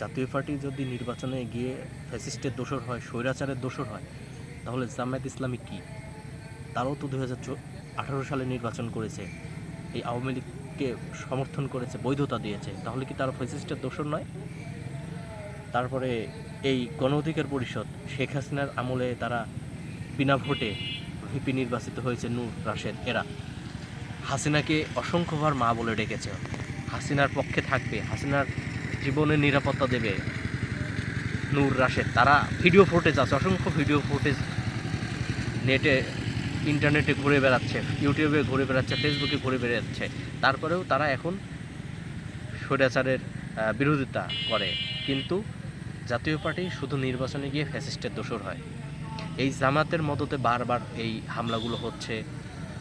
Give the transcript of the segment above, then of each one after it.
জাতীয় পার্টি যদি নির্বাচনে গিয়ে ফ্যাসিস্টের দোষর হয়, স্বৈরাচারের দোষর হয়, তাহলে জামায়াত ইসলামী কী? তারাও তো দু হাজার আঠারো সালে নির্বাচন করেছে। এই আওয়ামী লীগকে সমর্থন করেছে, বৈধতা দিয়েছে। তাহলে কি তারা ফ্যাসিস্টের দোষর নয়? তারপরে এই গণ অধিকার পরিষদ, শেখ হাসিনার আমলে তারা বিনা ভোটে ভিপি নির্বাচিত হয়েছে নূর রাশেদ এরা। হাসিনাকে অসংখ্যবার মা বলে ডেকেছে। হাসিনার পক্ষে থাকবে। হাসিনার জীবনের নিরাপত্তা দেবে। নূর রাশেদ, তারা ভিডিও ফুটেজ আছে, অসংখ্য ভিডিও ফুটেজ নেটে ইন্টারনেটে ঘুরে বেড়াচ্ছে ইউটিউবে ঘুরে বেড়াচ্ছে ফেসবুকে ঘুরে বেড়াচ্ছে। তারপরেও তারা এখন স্বৈরাচারের বিরোধিতা করে। কিন্তু জাতীয় পার্টি শুধু নির্বাচনে গিয়ে ফ্যাসিস্টের দোষর হয়। এই জামাতের মদতে বারবার এই হামলাগুলো হচ্ছে।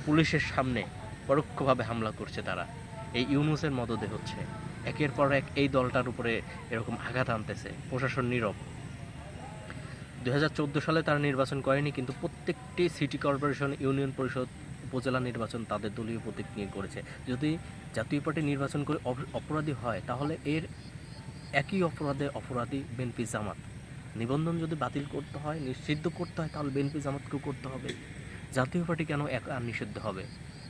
পুলিশের সামনে পরোক্ষভাবে হামলা করছে তারা। এই ইউনুসের মদতে হচ্ছে। একের পর এক এই দলটার উপরে এরকম আঘাত আনতেছে। প্রশাসন নীরব। দুই হাজার চোদ্দ সালে তারা নির্বাচন করেনি, কিন্তু প্রত্যেকটি সিটি কর্পোরেশন, ইউনিয়ন পরিষদ, উপজেলা নির্বাচন তাদের দলীয় প্রতীক নিয়ে করেছে যদি জাতীয় পার্টি নির্বাচন করে অপ- অপরাধী হয়, তাহলে এর একই অপরাধে অপরাধী বিএনপি জামাত। নিবন্ধন যদি বাতিল করতে হয়, নিষিদ্ধ করতে হয়, তাহলে বিএনপি জামাতকেও করতে হবে। জাতীয় পার্টি কেন এক আর নিষিদ্ধ হবে?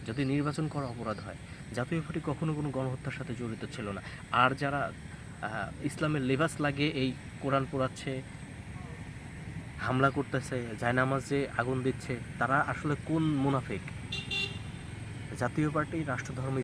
যদি নির্বাচন করা অপরাধ হয়। জাতীয় পার্টি কখনো কোনো গণহত্যার সাথে জড়িত ছিল না। আর যারা ইসলামের লেবাস লাগে এই কোরআন পোড়াচ্ছে, হামলা করতেছে, জায়নামাজে আগুন দিচ্ছে, তারা আসলে কোন মুনাফিক? জাতীয় পার্টি রাষ্ট্রধর্ম